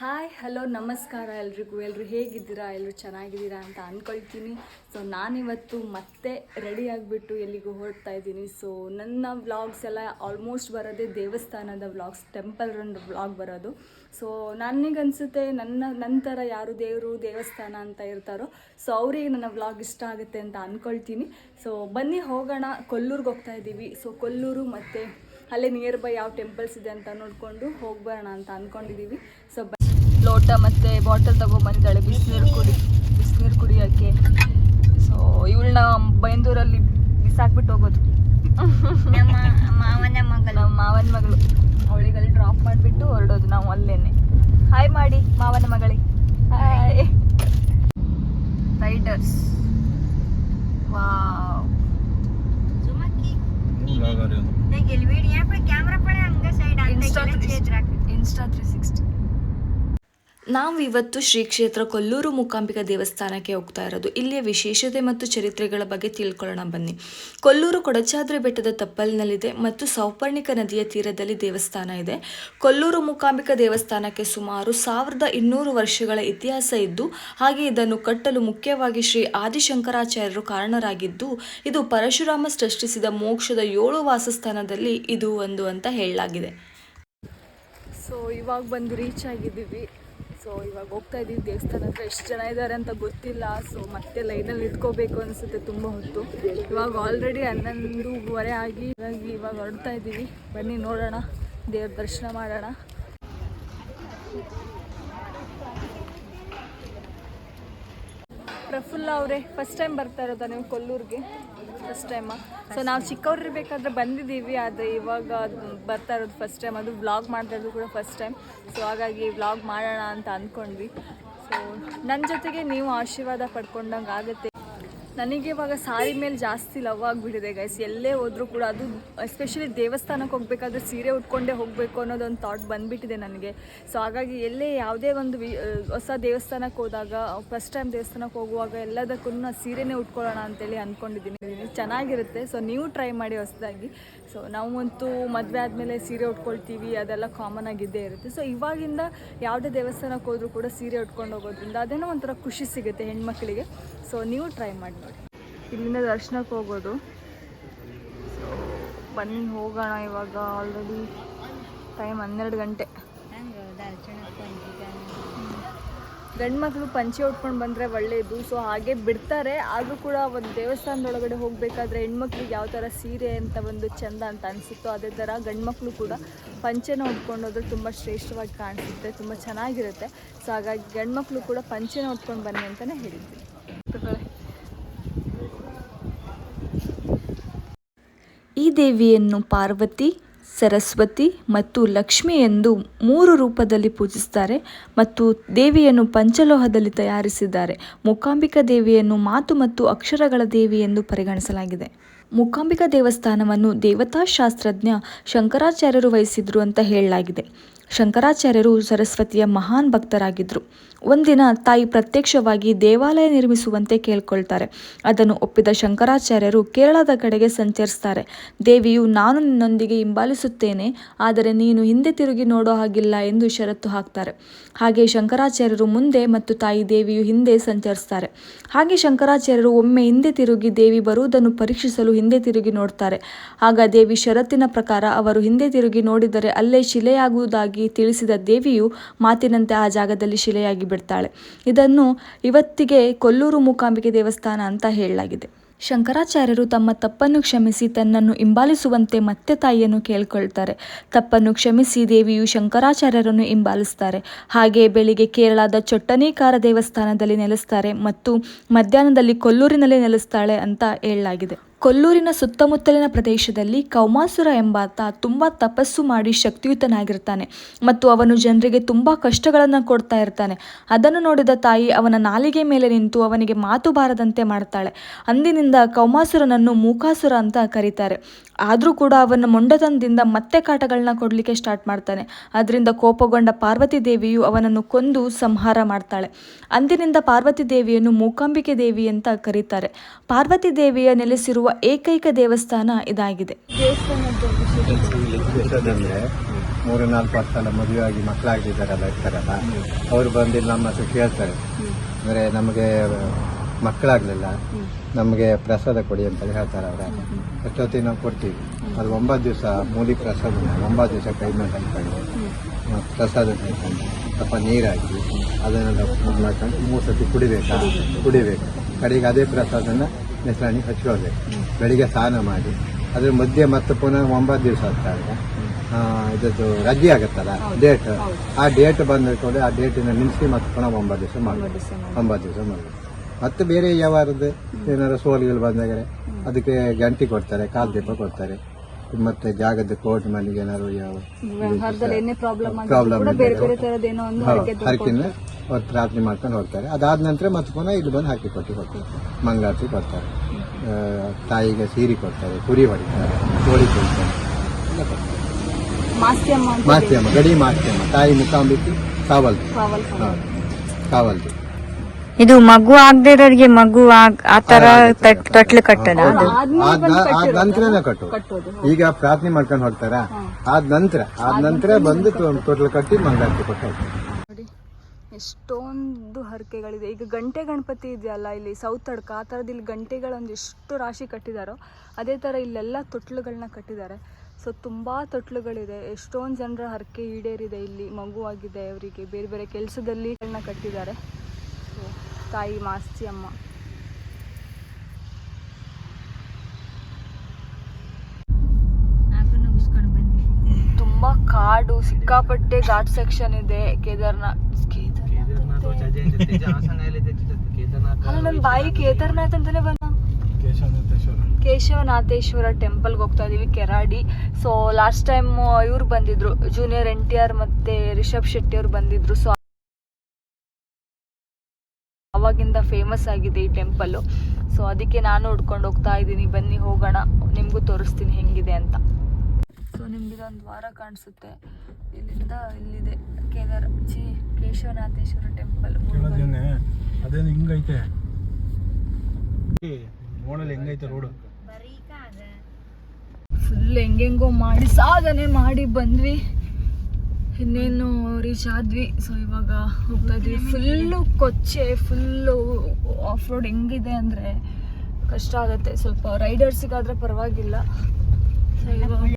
Hi hello ನಮಸ್ಕಾರ ಎಲ್ರಿಗೂ. ಎಲ್ಲರೂ ಹೇಗಿದ್ದೀರಾ? ಎಲ್ಲರೂ ಚೆನ್ನಾಗಿದ್ದೀರಾ ಅಂತ ಅಂದ್ಕೊಳ್ತೀನಿ ಸೊ ನಾನಿವತ್ತು ಮತ್ತೆ ರೆಡಿ ಆಗಿಬಿಟ್ಟು ಎಲ್ಲಿಗೂ ಹೊರಡ್ತಾ ಇದ್ದೀನಿ. ಸೊ ನನ್ನ ವ್ಲಾಗ್ಸ್ ಎಲ್ಲ ಆಲ್ಮೋಸ್ಟ್ ಬರೋದೇ ದೇವಸ್ಥಾನದ ವ್ಲಾಗ್ಸ್ ಟೆಂಪಲ್ ರನ್ ವ್ಲಾಗ್ ಬರೋದು. ಸೊ ನನಗನ್ಸುತ್ತೆ ನನ್ನ, ನಂತರ ಯಾರು ದೇವರು, ದೇವಸ್ಥಾನ ಅಂತ ಇರ್ತಾರೋ ಸೊ ಅವರಿಗೆ ನನ್ನ ವ್ಲಾಗ್ ಇಷ್ಟ ಆಗುತ್ತೆ ಅಂತ ಅಂದ್ಕೊಳ್ತೀನಿ ಸೊ ಬನ್ನಿ ಹೋಗೋಣ. ಕೊಲ್ಲೂರಿಗೆ ಹೋಗ್ತಾ ಇದ್ದೀವಿ. ಸೊ ಕೊಲ್ಲೂರು ಮತ್ತು ಅಲ್ಲೇ ನಿಯರ್ ಬೈ ಯಾವ ಟೆಂಪಲ್ಸ್ ಇದೆ ಅಂತ ನೋಡಿಕೊಂಡು ಹೋಗ್ಬರೋಣ ಅಂತ ಅಂದ್ಕೊಂಡಿದ್ದೀವಿ ಸೊ ಲೋಟ ಮತ್ತು ಬಾಟಲ್ ತೊಗೊಂಬಂದಿದ್ದಾಳೆ. ಬಿಸಿನೀರು ಕುಡಿ ಬಿಸಿನೀರು ಕುಡಿಯೋಕ್ಕೆ. ಸೊ ಇವಳನ್ನ ಬೈಂದೂರಲ್ಲಿ ಬಿಸಾಕ್ಬಿಟ್ಟು ಹೋಗೋದು. ಮಾವನ ನಾವು ಇವತ್ತು ಶ್ರೀ ಕ್ಷೇತ್ರ ಕೊಲ್ಲೂರು ಮೂಕಾಂಬಿಕಾ ದೇವಸ್ಥಾನಕ್ಕೆ ಹೋಗ್ತಾ ಇರೋದು. ಇಲ್ಲಿಯ ವಿಶೇಷತೆ ಮತ್ತು ಚರಿತ್ರೆಗಳ ಬಗ್ಗೆ ತಿಳ್ಕೊಳ್ಳೋಣ ಬನ್ನಿ. ಕೊಲ್ಲೂರು ಕೊಡಚಾದ್ರಿ ಬೆಟ್ಟದ ತಪ್ಪಲಿನಲ್ಲಿದೆ ಮತ್ತು ಸೌಪರ್ಣಿಕ ನದಿಯ ತೀರದಲ್ಲಿ ದೇವಸ್ಥಾನ ಇದೆ. ಕೊಲ್ಲೂರು ಮೂಕಾಂಬಿಕಾ ದೇವಸ್ಥಾನಕ್ಕೆ ಸುಮಾರು ಸಾವಿರದ ಇನ್ನೂರು ವರ್ಷಗಳ ಇತಿಹಾಸ ಇದ್ದು, ಹಾಗೆ ಇದನ್ನು ಕಟ್ಟಲು ಮುಖ್ಯವಾಗಿ ಶ್ರೀ ಆದಿಶಂಕರಾಚಾರ್ಯರು ಕಾರಣರಾಗಿದ್ದು, ಇದು ಪರಶುರಾಮ ಸೃಷ್ಟಿಸಿದ ಮೋಕ್ಷದ ಏಳು ವಾಸಸ್ಥಾನದಲ್ಲಿ ಇದು ಒಂದು ಅಂತ ಹೇಳಲಾಗಿದೆ. ಸೊ ಇವಾಗ ಬಂದು ರೀಚ್ ಆಗಿದ್ದೀವಿ. ಸೊ ಇವಾಗ ಹೋಗ್ತಾ ಇದ್ದೀವಿ ದೇವಸ್ಥಾನ ಹತ್ರ. ಎಷ್ಟು ಜನ ಇದ್ದಾರೆ ಅಂತ ಗೊತ್ತಿಲ್ಲ. ಸೊ ಮತ್ತೆ ಲೈನಲ್ಲಿ ಇಟ್ಕೋಬೇಕು ಅನಿಸುತ್ತೆ ತುಂಬ ಹೊತ್ತು. ಇವಾಗ ಆಲ್ರೆಡಿ ಹನ್ನೊಂದೂವರೆ ಆಗಿ ಇವಾಗ ಇವಾಗ ಹೊರಡ್ತಾ ಇದ್ದೀವಿ ಬನ್ನಿ ನೋಡೋಣ. ದೇವ್ರ ದರ್ಶನ ಮಾಡೋಣ. ಪ್ರಫುಲ್ಲ ಅವರೇ ಫಸ್ಟ್ ಟೈಮ್ ಬರ್ತಾ ಇರೋದಾ ನೀವು ಕೊಲ್ಲೂರಿಗೆ? ಫಸ್ಟ್ ಟೈಮ್ ಸೊ ನಾವು ಚಿಕ್ಕವ್ರು ಇರಬೇಕಾದ್ರೆ ಬಂದಿದ್ದೀವಿ, ಆದರೆ ಇವಾಗ ಬರ್ತಾ ಇರೋದು ಫಸ್ಟ್ ಟೈಮ್ ಅದು ವ್ಲಾಗ್ ಮಾಡ್ತಾ ಇರೋದು ಕೂಡ ಫಸ್ಟ್ ಟೈಮ್ ಸೊ ಹಾಗಾಗಿ ವ್ಲಾಗ್ ಮಾಡೋಣ ಅಂತ ಅಂದ್ಕೊಂಡ್ವಿ ಸೊ ನನ್ನ ಜೊತೆಗೆ ನೀವು ಆಶೀರ್ವಾದ ಪಡ್ಕೊಂಡಂಗೆ ಆಗುತ್ತೆ. ನನಗೆ ಇವಾಗ ಸಾರಿ ಮೇಲೆ ಜಾಸ್ತಿ ಲವ್ ಆಗಿಬಿಟ್ಟಿದೆ ಗೈಸ್ ಎಲ್ಲೇ ಹೋದರೂ ಕೂಡ ಅದು ಎಸ್ಪೆಷಲಿ ದೇವಸ್ಥಾನಕ್ಕೆ ಹೋಗಬೇಕಾದ್ರೆ ಸೀರೆ ಉಟ್ಕೊಂಡೇ ಹೋಗಬೇಕು ಅನ್ನೋದೊಂದು ಥಾಟ್ ಬಂದುಬಿಟ್ಟಿದೆ ನನಗೆ. ಸೊ ಹಾಗಾಗಿ ಎಲ್ಲೇ ಯಾವುದೇ ಒಂದು ಹೊಸ ದೇವಸ್ಥಾನಕ್ಕೆ ಹೋದಾಗ ಫಸ್ಟ್ ಟೈಮ್ ದೇವಸ್ಥಾನಕ್ಕೆ ಹೋಗುವಾಗ ಎಲ್ಲದಕ್ಕೂ ಸೀರೆನೇ ಉಟ್ಕೊಳ್ಳೋಣ ಅಂತೇಳಿ ಅಂದ್ಕೊಂಡಿದ್ದೀನಿ ಚೆನ್ನಾಗಿರುತ್ತೆ. ಸೊ ನೀವು ಟ್ರೈ ಮಾಡಿ ಹೊಸದಾಗಿ. ಸೊ ನಾವಂತೂ ಮದುವೆ ಆದಮೇಲೆ ಸೀರೆ ಉಟ್ಕೊಳ್ತೀವಿ, ಅದೆಲ್ಲ ಕಾಮನ್ ಆಗಿದ್ದೇ ಇರುತ್ತೆ. ಸೊ ಇವಾಗಿಂದ ಯಾವುದೇ ದೇವಸ್ಥಾನಕ್ಕೆ ಹೋದರೂ ಕೂಡ ಸೀರೆ ಉಟ್ಕೊಂಡು ಹೋಗೋದ್ರಿಂದ ಅದೇನೋ ಒಂಥರ ಖುಷಿ ಸಿಗುತ್ತೆ ಹೆಣ್ಮಕ್ಳಿಗೆ. ಸೊ ನೀವು ಟ್ರೈ ಮಾಡಿ ನೋಡಿ. ಇಲ್ಲಿಂದ ದರ್ಶನಕ್ಕೆ ಹೋಗೋದು. ಬನ್ನಿ, ಹೋಗೋಣ ಇವಾಗ ಆಲ್ರೆಡಿ ಟೈಮ್ ಹನ್ನೆರಡು ಗಂಟೆ. ಗಂಡು ಮಕ್ಕಳು ಪಂಚೆ ಉಟ್ಕೊಂಡು ಬಂದರೆ ಒಳ್ಳೆಯದು ಸೊ ಹಾಗೆ ಬಿಡ್ತಾರೆ. ಆದರೂ ಕೂಡ ಒಂದು ದೇವಸ್ಥಾನದೊಳಗಡೆ ಹೋಗಬೇಕಾದ್ರೆ ಹೆಣ್ಮಕ್ಳಿಗೆ ಯಾವ ಥರ ಸೀರೆ ಅಂತ ಒಂದು ಚೆಂದ ಅಂತ ಅನಿಸುತ್ತೋ ಅದೇ ಥರ ಗಂಡು ಮಕ್ಕಳು ಕೂಡ ಪಂಚೆನ ಉಟ್ಕೊಂಡು ಹೋದ್ರೆ ತುಂಬ ಶ್ರೇಷ್ಠವಾಗಿ ಕಾಣಿಸುತ್ತೆ ತುಂಬ ಚೆನ್ನಾಗಿರುತ್ತೆ. ಸೊ ಹಾಗಾಗಿ ಗಂಡು ಮಕ್ಕಳು ಕೂಡ ಪಂಚೆನ ಉಟ್ಕೊಂಡು ಬನ್ನಿ ಅಂತಲೇ ಹೇಳಿದ್ವಿ ಈ ದೇವಿಯನ್ನು ಪಾರ್ವತಿ ಸರಸ್ವತಿ ಮತ್ತು ಲಕ್ಷ್ಮಿ ಎಂದು ಮೂರು ರೂಪದಲ್ಲಿ ಪೂಜಿಸುತ್ತಾರೆ ಮತ್ತು ದೇವಿಯನ್ನು ಪಂಚಲೋಹದಲ್ಲಿ ತಯಾರಿಸಿದ್ದಾರೆ. ಮೂಕಾಂಬಿಕಾ ದೇವಿಯನ್ನು ಮಾತು ಮತ್ತು ಅಕ್ಷರಗಳ ದೇವಿ ಎಂದು ಪರಿಗಣಿಸಲಾಗಿದೆ. ಮೂಕಾಂಬಿಕಾ ದೇವಸ್ಥಾನವನ್ನು ದೇವತಾಶಾಸ್ತ್ರಜ್ಞ ಶಂಕರಾಚಾರ್ಯರು ವಹಿಸಿದ್ರು ಅಂತ ಹೇಳಲಾಗಿದೆ. ಶಂಕರಾಚಾರ್ಯರು ಸರಸ್ವತಿಯ ಮಹಾನ್ ಭಕ್ತರಾಗಿದ್ದರು. ಒಂದಿನ ತಾಯಿ ಪ್ರತ್ಯಕ್ಷವಾಗಿ ದೇವಾಲಯ ನಿರ್ಮಿಸುವಂತೆ ಕೇಳ್ಕೊಳ್ತಾರೆ. ಅದನ್ನು ಒಪ್ಪಿದ ಶಂಕರಾಚಾರ್ಯರು ಕೇರಳದ ಕಡೆಗೆ ಸಂಚರಿಸ್ತಾರೆ. ದೇವಿಯು, ನಾನು ನಿನ್ನೊಂದಿಗೆ ಹಿಂಬಾಲಿಸುತ್ತೇನೆ, ಆದರೆ ನೀನು ಹಿಂದೆ ತಿರುಗಿ ನೋಡೋ ಹಾಗಿಲ್ಲ ಎಂದು ಷರತ್ತು ಹಾಕ್ತಾರೆ. ಹಾಗೆ ಶಂಕರಾಚಾರ್ಯರು ಮುಂದೆ ಮತ್ತು ತಾಯಿ ದೇವಿಯು ಹಿಂದೆ ಸಂಚರಿಸ್ತಾರೆ. ಹಾಗೆ ಶಂಕರಾಚಾರ್ಯರು ಒಮ್ಮೆ ಹಿಂದೆ ತಿರುಗಿ ದೇವಿ ಬರುವುದನ್ನು ಪರೀಕ್ಷಿಸಲು ಹಿಂದೆ ತಿರುಗಿ ನೋಡ್ತಾರೆ. ಆಗ ದೇವಿ ಷರತ್ತಿನ ಪ್ರಕಾರ ಅವರು ಹಿಂದೆ ತಿರುಗಿ ನೋಡಿದರೆ ಅಲ್ಲೇ ಶಿಲೆಯಾಗುವುದಾಗಿ ತಿಳಿಸಿದ ದೇವಿಯು ಮಾತಿನಂತೆ ಆ ಜಾಗದಲ್ಲಿ ಶಿಲೆಯಾಗಿ ಬಿಡ್ತಾಳೆ. ಇದನ್ನು ಇವತ್ತಿಗೆ ಕೊಲ್ಲೂರು ಮೂಕಾಂಬಿಕೆ ದೇವಸ್ಥಾನ ಅಂತ ಹೇಳಲಾಗಿದೆ. ಶಂಕರಾಚಾರ್ಯರು ತಮ್ಮ ತಪ್ಪನ್ನು ಕ್ಷಮಿಸಿ ತನ್ನನ್ನು ಹಿಂಬಾಲಿಸುವಂತೆ ಮತ್ತೆ ತಾಯಿಯನ್ನು ಕೇಳ್ಕೊಳ್ತಾರೆ. ತಪ್ಪನ್ನು ಕ್ಷಮಿಸಿ ದೇವಿಯು ಶಂಕರಾಚಾರ್ಯರನ್ನು ಹಿಂಬಾಲಿಸ್ತಾರೆ. ಹಾಗೆ ಬೆಳಿಗ್ಗೆ ಕೇರಳದ ಚೊಟ್ಟನೇಕಾರ ದೇವಸ್ಥಾನದಲ್ಲಿ ನೆಲೆಸ್ತಾರೆ ಮತ್ತು ಮಧ್ಯಾಹ್ನದಲ್ಲಿ ಕೊಲ್ಲೂರಿನಲ್ಲಿ ನೆಲೆಸ್ತಾಳೆ ಅಂತ ಹೇಳಲಾಗಿದೆ. ಕೊಲ್ಲೂರಿನ ಸುತ್ತಮುತ್ತಲಿನ ಪ್ರದೇಶದಲ್ಲಿ ಕೌಮಾಸುರ ಎಂಬಾತ ತುಂಬ ತಪಸ್ಸು ಮಾಡಿ ಶಕ್ತಿಯುತನಾಗಿರ್ತಾನೆ ಮತ್ತು ಅವನು ಜನರಿಗೆ ತುಂಬ ಕಷ್ಟಗಳನ್ನು ಕೊಡ್ತಾ ಇರ್ತಾನೆ. ಅದನ್ನು ನೋಡಿದ ತಾಯಿ ಅವನ ನಾಲಿಗೆ ಮೇಲೆ ನಿಂತು ಅವನಿಗೆ ಮಾತು ಬಾರದಂತೆ ಮಾಡ್ತಾಳೆ. ಅಂದಿನಿಂದ ಕೌಮಾಸುರನನ್ನು ಮೂಕಾಸುರ ಅಂತ ಕರೀತಾರೆ. ಆದರೂ ಕೂಡ ಅವನ ಮೊಂಡತನದಿಂದ ಮತ್ತೆ ಕಾಟಗಳನ್ನ ಕೊಡಲಿಕ್ಕೆ ಸ್ಟಾರ್ಟ್ ಮಾಡ್ತಾನೆ. ಅದರಿಂದ ಕೋಪಗೊಂಡ ಪಾರ್ವತಿ ದೇವಿಯು ಅವನನ್ನು ಕೊಂದು ಸಂಹಾರ ಮಾಡ್ತಾಳೆ. ಅಂದಿನಿಂದ ಪಾರ್ವತಿ ದೇವಿಯನ್ನು ಮೂಕಾಂಬಿಕೆ ದೇವಿ ಅಂತ ಕರೀತಾರೆ. ಪಾರ್ವತಿ ದೇವಿಯ ನೆಲೆಸಿರುವ ಏಕೈಕ ದೇವಸ್ಥಾನ ಇದಾಗಿದೆ. ಮೂರು ನಾಲ್ಕು ವರ್ಷ ಎಲ್ಲ ಮದುವೆ ಆಗಿ ಮಕ್ಕಳಾಗಿದ್ದಾರಲ್ಲ ಇರ್ತಾರಲ್ಲ. ಅವರು ಬಂದಿಲ್ಲ ನಮ್ಮ ಹತ್ರ ಕೇಳ್ತಾರೆ. ಅಂದರೆ ನಮಗೆ ಮಕ್ಕಳಾಗಲಿಲ್ಲ. ನಮಗೆ ಪ್ರಸಾದ ಕೊಡಿ ಅಂತ ಹೇಳ್ತಾರೆ ಅವರ. ಎಷ್ಟೊತ್ತಿಗೆ ನಾವು ಕೊಡ್ತೀವಿ. ಅದು ಒಂಬತ್ತು ದಿವಸ ಮೂಲಿ ಪ್ರಸಾದ ಒಂಬತ್ತು ದಿವಸ ಕೈ ಮೇಲೆ ಹಾಕೊಂಡು ಮತ್ತು ಪ್ರಸಾದ ಹಾಕೊಂಡು ಸ್ವಲ್ಪ ನೀರು ಹಾಕಿ ಅದನ್ನೆಲ್ಲ ಮಾಡ್ಕೊಂಡು ಮೂರು ಸತಿ ಕುಡಿಬೇಕಾ? ಕುಡಿಬೇಕು. ಕಡೆಗೆ ಅದೇ ಪ್ರಸಾದನ ಮೆಸಾಣಿ ಹಚ್ಕೊಳ್ಬೇಕು. ಬೆಳಿಗ್ಗೆ ಸ್ನಾನ ಮಾಡಿ ಅದ್ರ ಮಧ್ಯೆ ಮತ್ತೆ ಪುನಃ ಒಂಬತ್ತು ದಿವಸ ಆಗ್ತಾರೆ ಇದದ್ದು ರಜೆ ಆಗುತ್ತಲ್ಲ ಡೇಟ್ ಆ ಡೇಟ್ ಬಂದಿಟ್ಕೊಂಡು ಆ ಡೇಟಿನ ನಿಲ್ಲಿಸಿ ಮತ್ತೆ ಪುನಃ ಒಂಬತ್ತು ದಿವಸ ಮಾಡಬೇಕು. ಒಂಬತ್ತು ದಿವಸ ಮಾಡಬೇಕು. ಮತ್ತೆ ಬೇರೆ ಯಾವ್ದು ಏನಾದ್ರು ಸೋಲ್ಗಳು ಬಂದಾಗ ಅದಕ್ಕೆ ಗಂಟಿ ಕೊಡ್ತಾರೆ ಕಾಲ್ ದೀಪ ಕೊಡ್ತಾರೆ. ಮತ್ತೆ ಜಾಗದ ಕೋರ್ಟ್ ಮನೆಗೆ ಏನಾದ್ರು ಯಾವ ಪ್ರಾಬ್ಲಮ್ ಹರಕಿನ ಪ್ರಾರ್ಥನೆ ಮಾಡ್ಕೊಂಡು ಹೋಗ್ತಾರೆ. ಅದಾದ ನಂತರ ಮತ್ತೆ ಪುನಃ ಇಲ್ಲಿ ಬಂದು ಹಾಕಿ ಕೊಟ್ಟು ಕೊಡ್ತಾರೆ ಮಂಗಳಾರತಿ ಕೊಡ್ತಾರೆ. ತಾಯಿಗೆ ಸೀರೆ ಕೊಡ್ತಾರೆ ಕುರಿ ಹೊಡಿತಾರೆ ಕೋಳಿ ಕೊಡ್ತಾರೆ ಎಲ್ಲ ಕೊಡ್ತಾರೆ. ಮಾಸ್ತಿಯಮ್ಮ ಮಾಸ್ತಿಯಮ್ಮ ಗಡಿ ಮಾಸ್ತಿಯಮ್ಮ ತಾಯಿ ಮುಖಾಂಬಿಟ್ಟು ಕಾವಲ್ದು ಕಾವಲ್ದು ಇದು ಮಗು ಆಗದೆ ಇರೋರಿಗೆ ಮಗು ಆತರ ಆ ತರ ತಟ್- ತೊಟ್ಲು ಕಟ್ಟದ ಆದ ನಂತರನೇ ಕಟ್ಟು. ಈಗ ಪ್ರಾರ್ಥನೆ ಮಾಡ್ಕೊಂಡು ಹೋಗ್ತಾರ? ಆದ ನಂತರ ಆದ ನಂತರ ಬಂದು ತೊಟ್ಲು ಕಟ್ಟಿ ಮಂಗಳಾರತಿ ಕೊಟ್ಟು ನೋಡಿ ಎಷ್ಟೊಂದು ಹರಕೆಗಳಿದೆ. ಈಗ ಗಂಟೆ ಗಣಪತಿ ಇದೆಯಲ್ಲ ಇಲ್ಲಿ ಸೌತ್ ಅಡ್ಕ ಆ ಥರದ್ದು ಇಲ್ಲಿ ಗಂಟೆಗಳೊಂದು ಎಷ್ಟು ರಾಶಿ ಕಟ್ಟಿದಾರೋ ಅದೇ ಥರ ಇಲ್ಲೆಲ್ಲ ತೊಟ್ಲುಗಳನ್ನ ಕಟ್ಟಿದ್ದಾರೆ ಸೊ ತುಂಬ ತೊಟ್ಲುಗಳಿದೆ. ಎಷ್ಟೊಂದು ಜನರ ಹರಕೆ ಈಡೇರಿದೆ ಇಲ್ಲಿ. ಮಗುವಾಗಿದೆ ಅವರಿಗೆ ಬೇರೆ ಬೇರೆ ಕೆಲಸದಲ್ಲಿ ಕಟ್ಟಿದ್ದಾರೆ ತಾಯಿ ಮಾಸ್ತಿ ಅಮ್ಮ. ತುಂಬಾ ಕಾಡು ಸಿಕ್ಕಾಪಟ್ಟೆ ಘಾಟ್ ಸೆಕ್ಷನ್ ಇದೆ. ಕೇದಾರ್ನಾಥ್. ಕೇದಾರ್ನಾಥ್ ಅಲ್ಲ ನನ್ನ ಬಾಯಿ ಕೇದಾರ್ನಾಥ್ ಅಂತಾನೆ ಬಂದ ಕೇಶವನಾಥೇಶ್ವರ. ಟೆಂಪಲ್ಗೆ ಹೋಗ್ತಾ ಇದೀವಿ ಕೆರಾಡಿ. ಸೊ ಲಾಸ್ಟ್ ಟೈಮ್ ಇವ್ರು ಬಂದಿದ್ರು ಜೂನಿಯರ್ ಎನ್ ಟಿ ಆರ್ ಮತ್ತೆ ರಿಷಬ್ ಶೆಟ್ಟಿ ಅವ್ರು ಬಂದಿದ್ರು. ಸೊ ಅವಾಗಿಂದ ಫೇಮಸ್ ಆಗಿದೆ ಈ ಟೆಂಪಲ್ಲು ಸೊ ಅದಕ್ಕೆ ನಾನು ಹುಡ್ಕೊಂಡು ಹೋಗ್ತಾ ಇದ್ದೀನಿ. ಬನ್ನಿ ಹೋಗೋಣ. ನಿಮಗೂ ತೋರಿಸ್ತೀನಿ ಹೆಂಗಿದೆ ಅಂತ. ಸೊ ನಿಮ್ಗೆ ಇದೊಂದು ವಾರ ಕಾಣಿಸುತ್ತೆ. ಇಲ್ಲಿಂದ ಇಲ್ಲಿದೆ. ಕೇದಾರ ಜಿ ಕೇಶವನಾಥೇಶ್ವರ ಟೆಂಪಲ್ ಅದೇನು ಹಿಂಗೈತೆ? ನೋಡಲ್ಲಿ ಹೆಂಗೈತೆ ರೋಡು ಫುಲ್ ಹೆಂಗೆಂಗೋ ಮಾಡಿ ಸಾಧನೆ ಮಾಡಿ ಬಂದ್ವಿ. ಇನ್ನೇನು ರೀಚ್ ಆದ್ವಿ. ಸೊ ಇವಾಗ ಹೋಗ್ತಾ ಇದ್ವಿ. ಫುಲ್ಲು ಕೊಚ್ಚೆ ಫುಲ್ಲು ಆಫ್ ರೋಡ್ ಹೆಂಗಿದೆ ಅಂದರೆ ಕಷ್ಟ ಆಗುತ್ತೆ. ಸ್ವಲ್ಪ ರೈಡರ್ಸಿಗಾದ್ರೆ ಪರವಾಗಿಲ್ಲ. ಸೊ ಇವಾಗ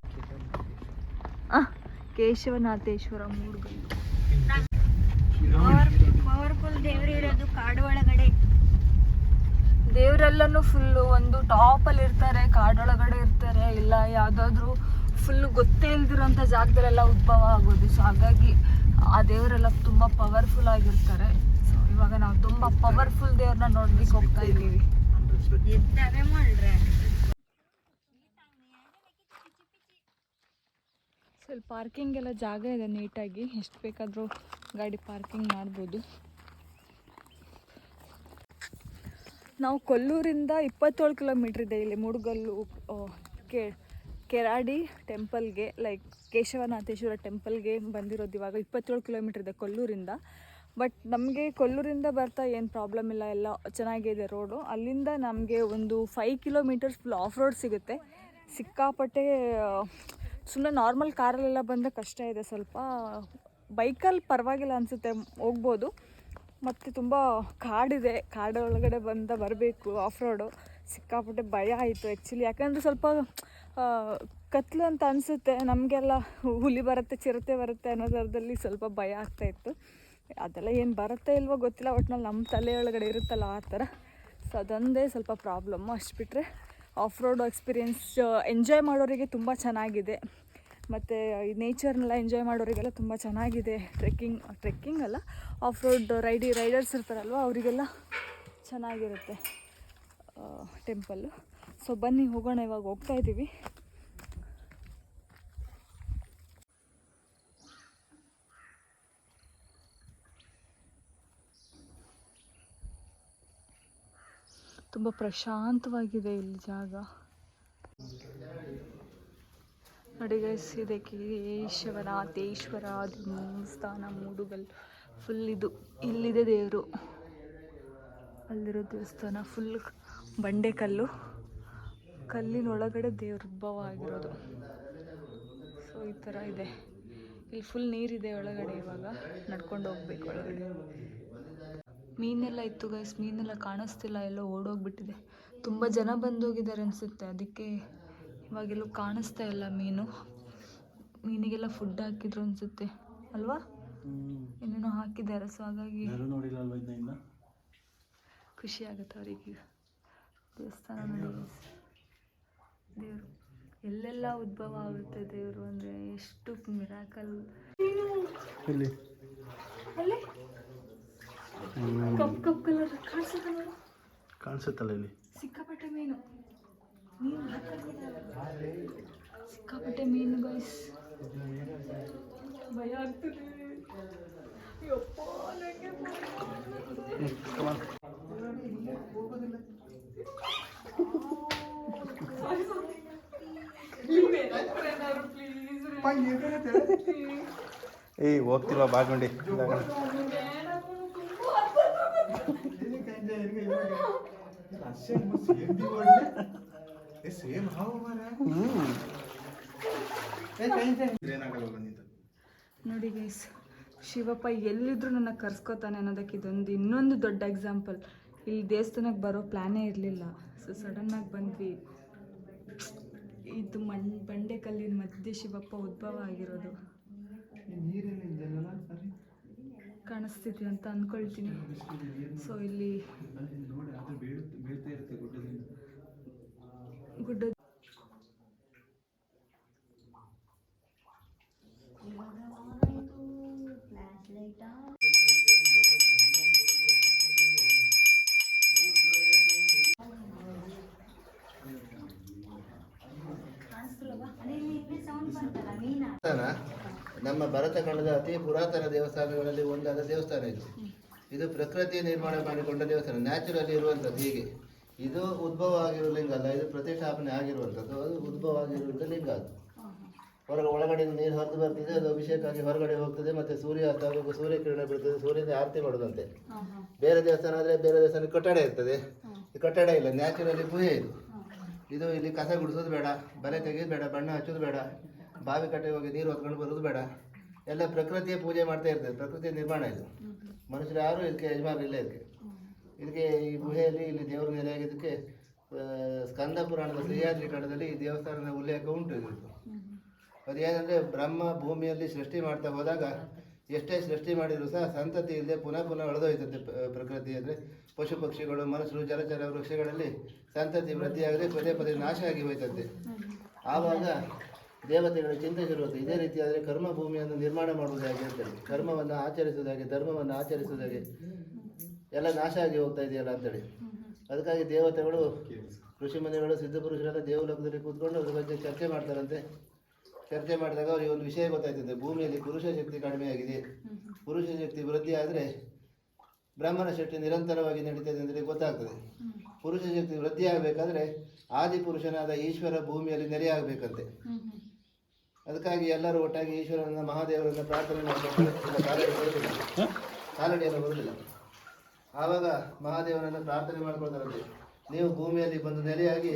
ಕೇಶವನಾಥೇಶ್ವರ ಮೂಡುಗಲ್ಲು ಪವರ್ಫುಲ್ ದೇವ್ರು ಇರೋದು ಕಾಡು ಒಳಗಡೆ. ದೇವರೆಲ್ಲನೂ ಫುಲ್ಲು ಒಂದು ಟಾಪಲ್ಲಿ ಇರ್ತಾರೆ ಕಾಡೊಳಗಡೆ ಇರ್ತಾರೆ. ಇಲ್ಲ ಯಾವುದಾದ್ರೂ ಫುಲ್ ಗೊತ್ತೇ ಇಲ್ದಿರೋಂಥ ಜಾಗದಲ್ಲೆಲ್ಲ ಉದ್ಭವ ಆಗೋದು. ಸೊ ಹಾಗಾಗಿ ಆ ದೇವರೆಲ್ಲ ತುಂಬ ಪವರ್ಫುಲ್ ಆಗಿರ್ತಾರೆ. ಸೊ ಇವಾಗ ನಾವು ತುಂಬ ಪವರ್ಫುಲ್ ದೇವ್ರನ್ನ ನೋಡ್ಲಿಕ್ಕೆ ಹೋಗ್ತಾ ಇದ್ದೀವಿ. ಸ್ವಲ್ಪ ಪಾರ್ಕಿಂಗ್ ಎಲ್ಲ ಜಾಗ ಇದೆ ನೀಟಾಗಿ. ಎಷ್ಟು ಬೇಕಾದರೂ ಗಾಡಿ ಪಾರ್ಕಿಂಗ್ ಮಾಡ್ಬೋದು. ನಾವು ಕೊಲ್ಲೂರಿಂದ ಇಪ್ಪತ್ತೇಳು ಕಿಲೋಮೀಟ್ರ್ ಇದೆ ಇಲ್ಲಿ ಮುಡುಗಲ್ಲು ಕೇಳಿ ಕೆ ಕೆರಾಡಿ ಟೆಂಪಲ್ಗೆ ಲೈಕ್ ಕೇಶವನಾಥೇಶ್ವರ ಟೆಂಪಲ್ಗೆ ಬಂದಿರೋದು ಇವಾಗ ಇಪ್ಪತ್ತೇಳು ಕಿಲೋಮೀಟರ್ ಇದೆ ಕೊಲ್ಲೂರಿಂದ. ಬಟ್ ನಮಗೆ ಕೊಲ್ಲೂರಿಂದ ಬರ್ತಾ ಏನು ಪ್ರಾಬ್ಲಮ್ ಇಲ್ಲ, ಎಲ್ಲ ಚೆನ್ನಾಗಿದೆ ರೋಡು ಅಲ್ಲಿಂದ ನಮಗೆ ಒಂದು five kilometres full off road ಸಿಗುತ್ತೆ. ಸಿಕ್ಕಾಪಟ್ಟೆ ಸುಮ್ಮನೆ ನಾರ್ಮಲ್ ಕಾರಲ್ಲೆಲ್ಲ ಬಂದರೆ ಕಷ್ಟ ಇದೆ ಸ್ವಲ್ಪ. ಬೈಕಲ್ಲಿ ಪರವಾಗಿಲ್ಲ ಅನಿಸುತ್ತೆ, ಹೋಗ್ಬೋದು. ಮತ್ತು ತುಂಬ ಕಾಡಿದೆ, ಕಾಡೊಳಗಡೆ ಬಂದ ಬರಬೇಕು ಆಫ್ ರೋಡು ಸಿಕ್ಕಾಪಟ್ಟೆ ಭಯ ಆಯಿತು ಆ್ಯಕ್ಚುಲಿ ಯಾಕಂದರೆ ಸ್ವಲ್ಪ ಕತ್ಲು ಅಂತ ಅನಿಸುತ್ತೆ. ನಮಗೆಲ್ಲ ಹುಲಿ ಬರುತ್ತೆ, ಚಿರತೆ ಬರುತ್ತೆ ಅನ್ನೋದರದಲ್ಲಿ ಸ್ವಲ್ಪ ಭಯ ಆಗ್ತಾಯಿತ್ತು ಅದೆಲ್ಲ ಏನು ಬರುತ್ತೆ ಇಲ್ವೋ ಗೊತ್ತಿಲ್ಲ ಒಟ್ನಲ್ಲಿ ನಮ್ಮ ತಲೆಯೊಳಗಡೆ ಇರುತ್ತಲ್ಲ ಆ ಥರ. ಸೊ ಅದೊಂದೇ ಸ್ವಲ್ಪ ಪ್ರಾಬ್ಲಮ್ಮು ಅಷ್ಟು ಬಿಟ್ಟರೆ ಆಫ್ ರೋಡ್ ಎಕ್ಸ್ಪೀರಿಯೆನ್ಸ್ ಎಂಜಾಯ್ ಮಾಡೋರಿಗೆ ತುಂಬ ಚೆನ್ನಾಗಿದೆ. ಮತ್ತು, ಈ ನೇಚರ್ನೆಲ್ಲ ಎಂಜಾಯ್ ಮಾಡೋರಿಗೆಲ್ಲ ತುಂಬ ಚೆನ್ನಾಗಿದೆ. ಟ್ರೆಕ್ಕಿಂಗ್ ಟ್ರೆಕ್ಕಿಂಗ್ ಅಲ್ಲ ಆಫ್ ರೋಡ್ ರೈಡಿ ರೈಡರ್ಸ್ ಇರ್ತಾರಲ್ವ, ಅವರಿಗೆಲ್ಲ ಚೆನ್ನಾಗಿರುತ್ತೆ. ಟೆಂಪಲ್ಲು ಸೊ ಬನ್ನಿ, ಹೋಗೋಣ ಇವಾಗ ಹೋಗ್ತಾ ಇದ್ದೀವಿ ತುಂಬ ಪ್ರಶಾಂತವಾಗಿದೆ ಇಲ್ಲಿ ಜಾಗ. ನೋಡಿ ಗೈಸ್ ಇದೆ ಕೇಶವನಾಥೇಶ್ವರ ಸ್ಥಾನ ಮೂಡುಗಲ್ ಫುಲ್ ಇದು. ಇಲ್ಲಿದೆ ದೇವರು. ಅಲ್ಲಿರೋ ದೇವಸ್ಥಾನ ಫುಲ್ ಬಂಡೆಕಲ್ಲು. ಕಲ್ಲಿನೊಳಗಡೆ ದೇವ್ರ ಉದ್ಭವ ಆಗಿರೋದು. ಸೊ ಈ ಥರ ಇದೆ. ಇಲ್ಲಿ ಫುಲ್ ನೀರಿದೆ ಒಳಗಡೆ ಇವಾಗ. ನಡ್ಕೊಂಡು ಹೋಗ್ಬೇಕು ಒಳಗಡೆ. ಮೀನೆಲ್ಲ ಇತ್ತು ಗೈಸ್ ಮೀನೆಲ್ಲ ಕಾಣಿಸ್ತಿಲ್ಲ. ಎಲ್ಲೋ ಓಡೋಗ್ಬಿಟ್ಟಿದೆ. ತುಂಬ ಜನ ಬಂದೋಗಿದ್ದಾರೆ ಅನಿಸುತ್ತೆ. ಅದಕ್ಕೆ ಇವಾಗೆಲ್ಲೂ ಕಾಣಿಸ್ತಾ ಇಲ್ಲ ಮೀನು. ಮೀನಿಗೆಲ್ಲ ಫುಡ್ ಹಾಕಿದ್ರು ಅನಿಸುತ್ತೆ. ಅಲ್ವಾ? ಏನೇನೋ ಹಾಕಿದ್ದಾರೆ. ಸೊ ಹಾಗಾಗಿ ಖುಷಿ ಆಗುತ್ತೆ ಅವರಿಗೆ ದೇವಸ್ಥಾನ ನೋಡಿ ದೇವರು ಎಲ್ಲೆಲ್ಲ ಉದ್ಭವ ಆಗುತ್ತೆ ದೇವರು ಅಂದರೆ ಎಷ್ಟು ಮಿರಾಕಲ್. ಅಲ್ಲೇ? ಕಪ್ ಕಪ್ ಕಲರ್ ಕಾಣಿಸುತ್ತೆ ನೋಡು. ಕಾಣಿಸುತ್ತಲ್ಲ ಇಲ್ಲಿ? ಸಿಕ್ಕಾಪಟ್ಟೆ ಮೀನು. ಸಿಕ್ಕಾಪಟ್ಟೆ ಮೀನು ಗೈಸ್ ಭಯ ಆಗ್ತದೆ. ಯಪ್ಪ, ನಂಗೆ ಏಯ್ ಹೋಗ್ತಿಲ್ವಾ ಬಾಗುಂಡಿ ನೋಡಿ ಗೈಸ್ ಶಿವಪ್ಪ ಎಲ್ಲಿದ್ರು ನನ್ನ ಕರ್ಸ್ಕೊತಾನೆ ಅನ್ನೋದಕ್ಕೆ ಇದೊಂದು ಇನ್ನೊಂದು ದೊಡ್ಡ ಎಕ್ಸಾಂಪಲ್ ಇಲ್ಲಿ ದೇವಸ್ಥಾನಕ್ಕೆ ಬರೋ ಪ್ಲ್ಯಾನೇ ಇರಲಿಲ್ಲ. ಸೊ ಸಡನ್ನಾಗಿ ಬಂದ್ವಿ. ಇದು ಮಣ್, ಬಂಡೆಕಲ್ಲಿನ ಮಧ್ಯೆ ಶಿವಪ್ಪ ಉದ್ಭವ ಆಗಿರೋದು. ಕಾಣಿಸ್ತಿದ್ವಿ ಅಂತ ಅಂದ್ಕೊಳ್ತೀನಿ ಸೊ ಇಲ್ಲಿ ಅತಿ ಪುರಾತನ ದೇವಸ್ಥಾನಗಳಲ್ಲಿ ಒಂದಾದ ದೇವಸ್ಥಾನ ಇದು. ಇದು ಪ್ರಕೃತಿ ನಿರ್ಮಾಣ ಮಾಡಿಕೊಂಡ ದೇವಸ್ಥಾನ ನ್ಯಾಚುರಲಿ ಇರುವಂಥದ್ದು ಹೀಗೆ. ಇದು ಉದ್ಭವ ಆಗಿರೋ ಲಿಂಗ ಇದು ಪ್ರತಿಷ್ಠಾಪನೆ ಆಗಿರುವಂಥದ್ದು ಅದು ಉದ್ಭವ ಆಗಿರುವಂಥ ಲಿಂಗ ಅದು. ಹೊರಗೆ ಒಳಗಡೆ ನೀರು ಹರಿದು ಬರ್ತಿದೆ, ಅದು ಅಭಿಷೇಕ ಆಗಿ ಹೊರಗಡೆ ಹೋಗ್ತದೆ, ಮತ್ತೆ ಸೂರ್ಯ ಸೂರ್ಯ ಕಿರಣ ಬೀಳ್ತದೆ, ಸೂರ್ಯನ ಆರತಿ ಮಾಡೋದಂತೆ. ಬೇರೆ ದೇವಸ್ಥಾನ ಆದರೆ ಬೇರೆ ದೇವಸ್ಥಾನ ಕಟ್ಟಡ ಇರ್ತದೆ. ಕಟ್ಟಡ ಇಲ್ಲ ನ್ಯಾಚುರಲಿ ಗುಹೆ ಇದು. ಇದು ಇಲ್ಲಿ ಕಸ ಗುಡಿಸೋದು ಬೇಡ, ಬಲೆ ತೆಗೆಯೋದು ಬೇಡ, ಬಣ್ಣ ಹಚ್ಚೋದು ಬೇಡ, ಬಾವಿ ಕಟ್ಟೆ ಹೋಗಿ ನೀರು ಹೊತ್ಕೊಂಡು ಬರೋದು ಬೇಡ. ಎಲ್ಲ ಪ್ರಕೃತಿಯ ಪೂಜೆ ಮಾಡ್ತಾ ಇರ್ತದೆ, ಪ್ರಕೃತಿಯ ನಿರ್ಮಾಣ ಇದು. ಮನುಷ್ಯರು ಯಾರು ಇದಕ್ಕೆ ಯಜಮಾನರಿಲ್ಲ ಇದಕ್ಕೆ. ಇದಕ್ಕೆ ಈ ಗುಹೆಯಲ್ಲಿ ಇಲ್ಲಿ ದೇವರ ನೆಲೆಯಾಗಿದ್ದಕ್ಕೆ ಸ್ಕಂದ ಪುರಾಣದ ಸಹ್ಯಾದ್ರಿ ಕಡದಲ್ಲಿ ಈ ದೇವಸ್ಥಾನದ ಉಲ್ಲೇಖ ಉಂಟು ಇದು. ಅದೇನೆಂದರೆ ಬ್ರಹ್ಮ ಭೂಮಿಯಲ್ಲಿ ಸೃಷ್ಟಿ ಮಾಡ್ತಾ ಹೋದಾಗ ಎಷ್ಟೇ ಸೃಷ್ಟಿ ಮಾಡಿದ್ರು ಸಹ ಸಂತತಿ ಇಲ್ಲದೆ ಪುನಃ ಪುನಃ ಒಳದೋಯ್ತದೆ ಪ್ರಕೃತಿ ಅಂದರೆ ಪಶು ಪಕ್ಷಿಗಳು, ಮನುಷ್ಯರು, ಜಲಚರ ವೃಕ್ಷಗಳಲ್ಲಿ ಸಂತತಿ ವೃದ್ಧಿಯಾಗದೆ ಪದೇ ಪದೇ ನಾಶ ಆಗಿ ಹೋಯ್ತಂತೆ ಆವಾಗ ದೇವತೆಗಳ ಚಿಂತೆ ಶುರುವಾಯಿತು ಇದೇ ರೀತಿಯಾದರೆ ಕರ್ಮ ಭೂಮಿಯನ್ನು ನಿರ್ಮಾಣ ಮಾಡುವುದಾಗಿ ಅಂತೇಳಿ. ಕರ್ಮವನ್ನು ಆಚರಿಸುವುದಾಗಿ ಧರ್ಮವನ್ನು ಆಚರಿಸುವುದಾಗಿ ಎಲ್ಲ ನಾಶ ಆಗಿ ಹೋಗ್ತಾ ಇದೆಯಲ್ಲ ಅಂತೇಳಿ. ಅದಕ್ಕಾಗಿ ದೇವತೆಗಳು, ಋಷಿ ಮನೆಗಳು ಸಿದ್ಧಪುರುಷರೆಲ್ಲ ದೇವಲೋಕದಲ್ಲಿ ಕೂತ್ಕೊಂಡು ಅದ್ರ ಬಗ್ಗೆ ಚರ್ಚೆ ಮಾಡ್ತಾರಂತೆ. ಚರ್ಚೆ ಮಾಡಿದಾಗ ಅವರಿಗೆ ಒಂದು ವಿಷಯ ಗೊತ್ತಾಯ್ತದೆ ಭೂಮಿಯಲ್ಲಿ ಪುರುಷ ಶಕ್ತಿ ಕಡಿಮೆಯಾಗಿದೆ ಪುರುಷ ಶಕ್ತಿ ವೃದ್ಧಿ ಆದರೆ ಬ್ರಹ್ಮನ ಶಕ್ತಿ ನಿರಂತರವಾಗಿ ನಡೀತದೆ ಅಂತೇಳಿ ಗೊತ್ತಾಗ್ತದೆ. ಪುರುಷ ಶಕ್ತಿ ವೃದ್ಧಿ ಆಗಬೇಕಾದ್ರೆ ಆದಿಪುರುಷನಾದ ಈಶ್ವರ ಭೂಮಿಯಲ್ಲಿ ನೆಲೆಯಾಗಬೇಕಂತೆ ಅದಕ್ಕಾಗಿ ಎಲ್ಲರೂ ಒಟ್ಟಾಗಿ ಈಶ್ವರನ ಮಹಾದೇವರನ್ನ ಪ್ರಾರ್ಥನೆ ಮಾಡಿಕೊಂಡು ಕಾಲಡಿಯನ್ನು ಬರುವುದಿಲ್ಲ. ಆವಾಗ ಮಹಾದೇವನನ್ನು ಪ್ರಾರ್ಥನೆ ಮಾಡ್ಕೊಳ್ತಾರಂತೆ. ನೀವು ಭೂಮಿಯಲ್ಲಿ ಬಂದು ನೆಲೆಯಾಗಿ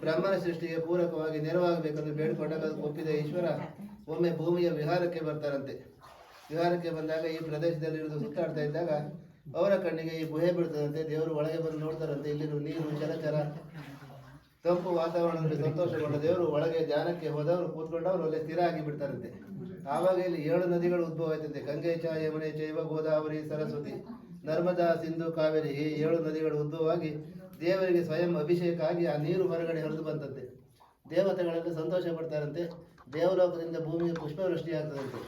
ಬ್ರಹ್ಮನ ಸೃಷ್ಟಿಗೆ ಪೂರಕವಾಗಿ ನೆರವಾಗಬೇಕೆಂದು ಬೇಡಿಕೊಂಡಾಗ ಅದು ಒಪ್ಪಿದ ಈಶ್ವರ ಒಮ್ಮೆ ಭೂಮಿಯ ವಿಹಾರಕ್ಕೆ ಬರ್ತಾರಂತೆ. ವಿಹಾರಕ್ಕೆ ಬಂದಾಗ ಈ ಪ್ರದೇಶದಲ್ಲಿ ಇರೋದು ಸುತ್ತಾಡ್ತಾ ಇದ್ದಾಗ ಅವರ ಕಣ್ಣಿಗೆ ಈ ಗುಹೆ ಬೀಳ್ತದಂತೆ ದೇವರು ಒಳಗೆ ಬಂದು ನೋಡ್ತಾರಂತೆ. ಇಲ್ಲಿರುವ ನೀರು ಜಲಚರ ತಂಪು ವಾತಾವರಣದಲ್ಲಿ ಸಂತೋಷಗೊಂಡ ದೇವರು ಒಳಗೆ ಧ್ಯಾನಕ್ಕೆ ಹೋದವರು ಕೂತ್ಕೊಂಡವರು ಅಲ್ಲೇ ಸ್ಥಿರ ಆಗಿ ಬಿಡ್ತಾರಂತೆ. ಆವಾಗ ಇಲ್ಲಿ ಏಳು ನದಿಗಳು ಉದ್ಭವ ಆಯ್ತಂತೆ ಗಂಗೆ ಚ ಯಮುನೆ ಚೈವ ಗೋದಾವರಿ, ಸರಸ್ವತಿ, ನರ್ಮದಾ, ಸಿಂಧು, ಕಾವೇರಿ ಈ ಏಳು ನದಿಗಳು ಉದ್ಭವವಾಗಿ ದೇವರಿಗೆ ಸ್ವಯಂ ಅಭಿಷೇಕ ಆಗಿ ಆ ನೀರು ಹೊರಗಡೆ ಹರಿದು ಬಂತಂತೆ. ದೇವತೆಗಳಲ್ಲಿ ಸಂತೋಷ ಪಡ್ತಾರಂತೆ. ದೇವಲೋಕದಿಂದ ಭೂಮಿಯ ಪುಷ್ಪವೃಷ್ಟಿ ಆಗ್ತದಂತೆ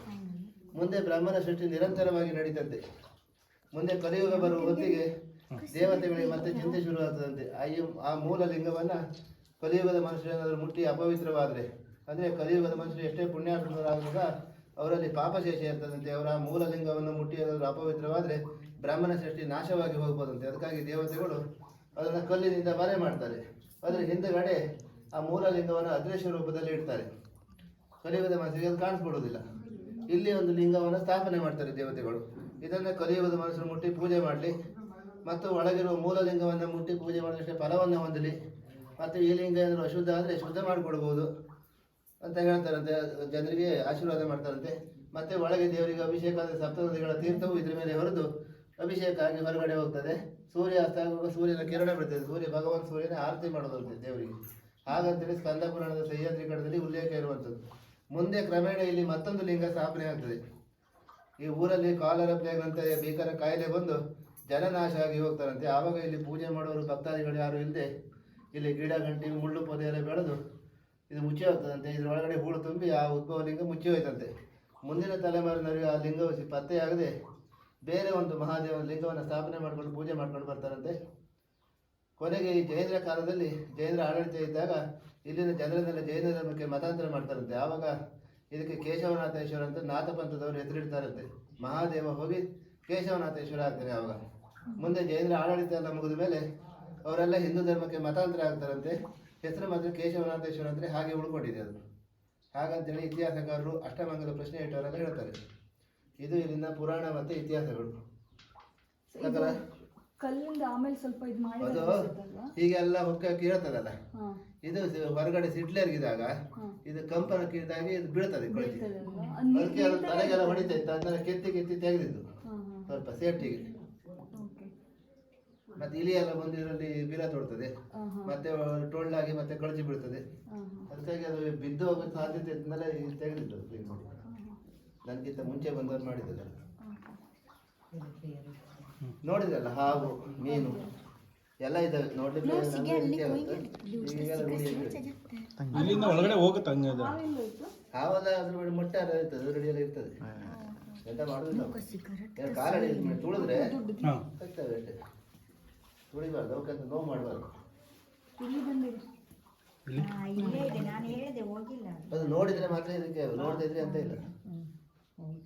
ಮುಂದೆ ಬ್ರಾಹ್ಮಣ ಸೃಷ್ಟಿ ನಿರಂತರವಾಗಿ ನಡೀತಂತೆ. ಮುಂದೆ ಕಲಿಯುಗ ಬರುವ ಹೊತ್ತಿಗೆ ದೇವತೆಗಳಿಗೆ ಮತ್ತೆ ಚಿಂತೆ ಶುರುವಾಗ್ತದಂತೆ ಆ ಆ ಮೂಲ ಲಿಂಗವನ್ನ ಕಲಿಯುಗದ ಮನುಷ್ಯರು ಏನಾದರೂ ಮುಟ್ಟಿ ಅಪವಿತ್ರವಾದರೆ ಅಂದ್ರೆ ಕಲಿಯುಗದ ಮನುಷ್ಯರು ಎಷ್ಟೇ ಪುಣ್ಯಾತ್ಮರಾದಾಗ ಅವರಲ್ಲಿ ಪಾಪಶೇಷ ಇರ್ತದಂತೆ. ಅವರ ಆ ಮೂಲ ಲಿಂಗವನ್ನು ಮುಟ್ಟಿ ಏನಾದರೂ ಅಪವಿತ್ರವಾದರೆ ಬ್ರಾಹ್ಮಣ ಸೃಷ್ಟಿ ನಾಶವಾಗಿ ಹೋಗ್ಬೋದಂತೆ. ಅದಕ್ಕಾಗಿ ದೇವತೆಗಳು ಅದನ್ನು ಕಲ್ಲಿನಿಂದ ಮರೆ ಮಾಡ್ತಾರೆ. ಅದರ ಹಿಂದೆಗಡೆ ಆ ಮೂಲ ಲಿಂಗವನ್ನು ಅದೃಶ್ಯ ರೂಪದಲ್ಲಿ ಇಡ್ತಾರೆ. ಕಲಿಯುಗದ ಮನಸ್ಸಿಗೆ ಅದು ಕಾಣಿಸ್ಕೊಡೋದಿಲ್ಲ ಇಲ್ಲಿ ಒಂದು ಲಿಂಗವನ್ನು ಸ್ಥಾಪನೆ ಮಾಡ್ತಾರೆ ದೇವತೆಗಳು. ಇದನ್ನು ಕಲಿಯುಗದ ಮನಸ್ಸನ್ನು ಮುಟ್ಟಿ ಪೂಜೆ ಮಾಡಲಿ. ಮತ್ತು ಒಳಗಿರುವ ಮೂಲಲಿಂಗವನ್ನು ಮುಟ್ಟಿ ಪೂಜೆ ಮಾಡಿದಷ್ಟು ಫಲವನ್ನು ಹೊಂದಲಿ. ಮತ್ತು ಈ ಲಿಂಗ ಏನಾದರೂ ಅಶುದ್ಧ ಆದರೆ ಶುದ್ಧ ಮಾಡಿಕೊಡ್ಬೋದು ಅಂತ ಹೇಳ್ತಾರಂತೆ. ಜನರಿಗೆ ಆಶೀರ್ವಾದ ಮಾಡ್ತಾರಂತೆ. ಮತ್ತು ಒಳಗೆ ದೇವರಿಗೆ ಅಭಿಷೇಕ ಆದ ಸಪ್ತನದಿಗಳ ತೀರ್ಥವು ಇದ್ರ ಮೇಲೆ ಹೊರದು ಅಭಿಷೇಕ ಆಗಿ ಹೊರಗಡೆ ಹೋಗ್ತದೆ. ಸೂರ್ಯ ಅಸ್ತ ಆಗುವಾಗ ಸೂರ್ಯನ ಕಿರಣ ಬಿಡ್ತದೆ ಸೂರ್ಯ ಭಗವಾನ್ ಸೂರ್ಯನ ಆರತಿ ಮಾಡೋದಂತೆ ದೇವರಿಗೆ. ಹಾಗಂತೇಳಿ ಸ್ಕಂದ ಪುರಾಣದ ಸಹ್ಯಾದ್ರಿ ಕಡದಲ್ಲಿ ಉಲ್ಲೇಖ ಇರುವಂಥದ್ದು. ಮುಂದೆ ಕ್ರಮೇಣ ಇಲ್ಲಿ ಮತ್ತೊಂದು ಲಿಂಗ ಸ್ಥಾಪನೆ ಆಗ್ತದೆ ಈ ಊರಲ್ಲಿ ಕಾಲರ ಪ್ಲೇಗ್ ಅಂತ ಭೀಕರ ಕಾಯಿಲೆ ಬಂದು ಜನನಾಶ ಆಗಿ ಹೋಗ್ತಾರಂತೆ. ಆವಾಗ ಇಲ್ಲಿ ಪೂಜೆ ಮಾಡೋರು ಭಕ್ತಾದಿಗಳು ಯಾರು ಇಲ್ಲದೆ ಇಲ್ಲಿ ಗಿಡ, ಗಂಟಿ, ಮುಳ್ಳು, ಪೊದೆ ಎಲ್ಲ ಬೆಳೆದು ಇದು ಮುಚ್ಚಿ ಹೋಗ್ತದಂತೆ ಇದರೊಳಗಡೆ ಹೂಳು ತುಂಬಿ ಆ ಉದ್ಭವ ಲಿಂಗ ಮುಚ್ಚಿ ಹೋಯ್ತಂತೆ. ಮುಂದಿನ ತಲೆಮಾರಿನವರಿಗೆ ಆ ಲಿಂಗವು ಸಿ- ಪತ್ತೆಯಾಗದೆ ಬೇರೆ ಒಂದು ಮಹಾದೇವನ ಲಿಂಗವನ್ನು ಸ್ಥಾಪನೆ ಮಾಡ್ಕೊಂಡು ಪೂಜೆ ಮಾಡ್ಕೊಂಡು ಬರ್ತಾರಂತೆ. ಕೊನೆಗೆ ಈ ಜೈನರ ಕಾಲದಲ್ಲಿ ಜೈನರ ಆಡಳಿತ ಇದ್ದಾಗ ಇಲ್ಲಿನ ಜನರನ್ನೆಲ್ಲ ಜೈನ ಧರ್ಮಕ್ಕೆ ಮತಾಂತರ ಮಾಡ್ತಾರಂತೆ. ಆವಾಗ ಇದಕ್ಕೆ ಕೇಶವನಾಥೇಶ್ವರ ಅಂತ ನಾಥಪಂಥದವರು ಹೆಸರಿಡ್ತಾರಂತೆ. ಮಹಾದೇವ ಹೋಗಿ ಕೇಶವನಾಥೇಶ್ವರ ಆಗ್ತಾರೆ ಆವಾಗ. ಮುಂದೆ ಜೈನರ ಆಡಳಿತ ಎಲ್ಲ ಮುಗಿದ ಮೇಲೆ ಅವರೆಲ್ಲ ಹಿಂದೂ ಧರ್ಮಕ್ಕೆ ಮತಾಂತರ ಆಗ್ತಾರಂತೆ. ಹೆಸರು ಮಾತ್ರ ಕೇಶವನಾಥೇಶ್ವರ ಅಂದರೆ ಹಾಗೆ ಉಳ್ಕೊಂಡಿದೆ ಅದು. ಹಾಗಂತೇಳಿ ಇತಿಹಾಸಕಾರರು ಅಷ್ಟಮಂಗಲ ಪ್ರಶ್ನೆ ಇಟ್ಟವರೆಲ್ಲ ಹೇಳ್ತಾರೆ. ಇದು ಇಲ್ಲಿನ ಪುರಾಣ ಮತ್ತು ಇತಿಹಾಸಗಳು ಕಲ್ಲಿಂದ ಆಮೇಲೆ ಸ್ವಲ್ಪ ಇದು ಅದು ಹೀಗೆಲ್ಲ ಹೊಕ್ಕ ಕೀಳ್ತದಲ್ಲ ಇದು ಹೊರಗಡೆ ಸಿಡ್ಲರ್ಗಿದಾಗ ಇದು ಕಂಪನ ಕಿರಿದಾಗಿ ಇದು ಬೀಳ್ತದೆ ಅದಕ್ಕೆ ಅದು ತಲೆಗೆಲ್ಲ ಇತ್ತು ಅದನ್ನ ಕೆತ್ತಿ ಕೆತ್ತಿ ತೆಗೆದಿದ್ದು. ಸ್ವಲ್ಪ ಸೇಫ್ಟಿಗೆ. ಮತ್ತೆ ಇಲಿ ಎಲ್ಲ ಬಂದು ಇದರಲ್ಲಿ ಬೀರ ತೊಡ್ತದೆ ಮತ್ತೆ ಟೊಳ್ಳಾಗಿ ಮತ್ತೆ ಕಳಚಿ ಬೀಳ್ತದೆ ಅದಕ್ಕಾಗಿ ಅದು ಬಿದ್ದು ಹೋಗೋ ಸಾಧ್ಯತೆ ಇದ್ಮೇಲೆ ಇದು ತೆಗೆದಿದ್ದು ಕ್ಲೀನ್ ಮಾಡಿ. ನನಗಿಂತ ಮುಂಚೆ ಬಂದವ್ರು ಮಾಡಿದ್ದಲ್ಲ. ನೋಡಿದ್ರಲ್ಲ ಹಾವು ಮೀನು ಎಲ್ಲ ಇದಾವೆ ನೋಡ್ಲಿಕ್ಕೆ ಒಳಗಡೆ ಹೋಗುತ್ತೆ ಹಂಗೆ ಹಾವೆಲ್ಲ ಅದ್ರ ಮೇಲೆ ಮೊಟ್ಟೆ ಎಲ್ಲ ಇರ್ತದೆ ಅದ್ರಲ್ಲಿ ಎಲ್ಲ ಇರ್ತದೆ. ಎಂತ ಮಾಡುದಿಲ್ಲ. ಕಾಲಡಿ ತುಳಿದ್ರೆ ಆಗ್ತದೆ ಅಷ್ಟೇ. ತುಳಿಬಾರ್ದು ಅವಕಾಶ ನೋವು ಮಾಡಬಾರ್ದು. ಅದು. ನೋಡಿದ್ರೆ ಮಾತ್ರ ಇದಕ್ಕೆ ನೋಡದೇ ಇದ್ರೆ ಅಂತ ಇಲ್ಲ.